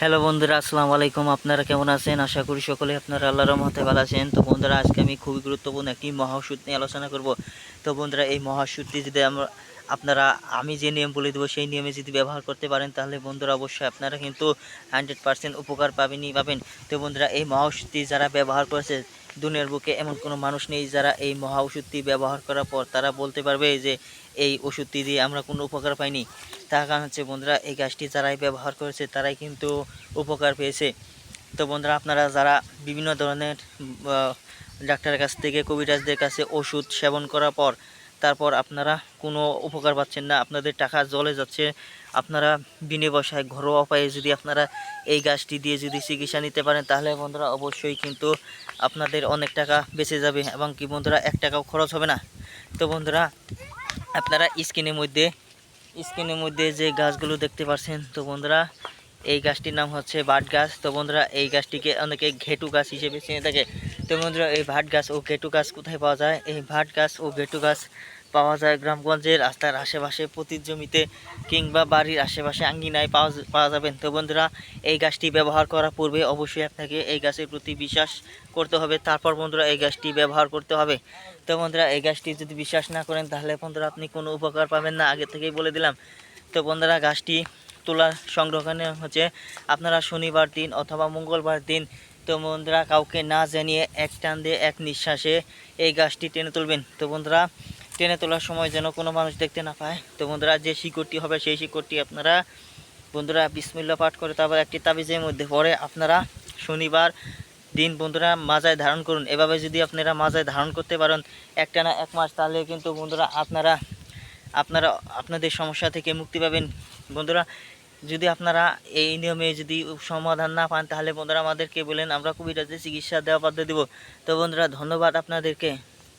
Hello বন্ধুরা, আসসালামু আলাইকুম। আপনারা কেমন আছেন? আশা করি সকলে আপনারা আল্লাহর রহমতে ভালো আছেন। তো বন্ধুরা, আজকে আমি খুবই গুরুত্বপূর্ণ একটি মহাওষুধ নিয়ে আলোচনা করব। তো বন্ধুরা, এই মহাওষুধটি যদি আমরা, আপনারা, আমি যে নিয়ম বলে দেবো, সেই নিয়মে যদি ব্যবহার করতে পারেন, তাহলে বন্ধুরা অবশ্যই আপনারা কিন্তু হান্ড্রেড পার্সেন্ট উপকার পাবেনই পাবেন। তো বন্ধুরা, এই মহাওষুধটি যারা ব্যবহার করেছে দুনিয়ার বুকে এমন কোনো মানুষ নেই যারা এই মহা ওষুধটি ব্যবহার করার পর তারা বলতে পারবে যে এই ওষুধটি দিয়ে আমরা কোনো উপকার পাইনি। তার কারণ হচ্ছে বন্ধুরা, এই গাছটি যারাই ব্যবহার করেছে তারাই কিন্তু উপকার পেয়েছে। তো বন্ধুরা, আপনারা যারা বিভিন্ন ধরনের ডাক্তারের কাছ থেকে কবিরাজদের কাছে ওষুধ সেবন করার পর তারপর আপনারা কোনো উপকার পাচ্ছেন না, আপনাদের টাকা জলে যাচ্ছে, আপনারা বিনে বসায় ঘরোয়া উপায়ে যদি আপনারা এই গাছটি দিয়ে যদি চিকিৎসা নিতে পারেন, তাহলে বন্ধুরা অবশ্যই কিন্তু আপনাদের অনেক টাকা বেঁচে যাবে এবং কি বন্ধুরা, এক টাকাও খরচ হবে না। তো বন্ধুরা, আপনারা স্ক্রিনের মধ্যে স্ক্রিনের মধ্যে যে গাছগুলো দেখতে পাচ্ছেন, তো বন্ধুরা, এই গাছটির নাম হচ্ছে বাট গাছ। তো বন্ধুরা, এই গাছটিকে অনেকে ঘেটু গাছ হিসেবে চিনে থাকে। তো বন্ধুরা, এই ভাট গাছ ও ঘেটু গাছ কোথায় পাওয়া যায়? এই ভাট গাছ ও ঘেটু গাছ পাওয়া যায় গ্রামগঞ্জের রাস্তার আশেপাশে প্রতি জমিতে কিংবা বাড়ির আশেপাশে আঙ্গিনায় পাওয়া পাওয়া যাবেন। তো বন্ধুরা, এই গাছটি ব্যবহার করার পূর্বে অবশ্যই আপনাকে এই গাছের প্রতি বিশ্বাস করতে হবে। তারপর বন্ধুরা, এই গাছটি ব্যবহার করতে হবে। তো বন্ধুরা, এই গাছটি যদি বিশ্বাস না করেন, তাহলে বন্ধুরা আপনি কোনো উপকার পাবেন না। আগে থেকেই বলে দিলাম। তো বন্ধুরা, গাছটি তোলার সংরক্ষণে হচ্ছে আপনারা শনিবার দিন অথবা মঙ্গলবার দিন তো বন্ধুরা, কাউকে না জানিয়ে এক টান দিয়ে এক নিঃশ্বাসে এই গাছটি টেনে তুলবেন। তো বন্ধুরা, টেনে তোলার সময় যেন কোনো মানুষ দেখতে না পায়। তো বন্ধুরা, যে শিকড়টি হবে সেই শিকড়টি আপনারা বন্ধুরা বিসমিল্লা পাঠ করে তারপর একটি তাবিজের মধ্যে পরে আপনারা শনিবার দিন বন্ধুরা মাজায় ধারণ করুন। এভাবে যদি আপনারা মাজায় ধারণ করতে পারেন একটা না এক মাস, তাহলে কিন্তু বন্ধুরা আপনারা আপনারা আপনাদের সমস্যা থেকে মুক্তি পাবেন। বন্ধুরা যদি আপনারা এই নিয়মে যদি সমাধান না পান, তাহলে বন্ধুরা আমাদেরকে বলেন, আমরা কবিরাজের চিকিৎসা দেওয়া বাধ্য দেবো। তো বন্ধুরা, ধন্যবাদ আপনাদেরকে।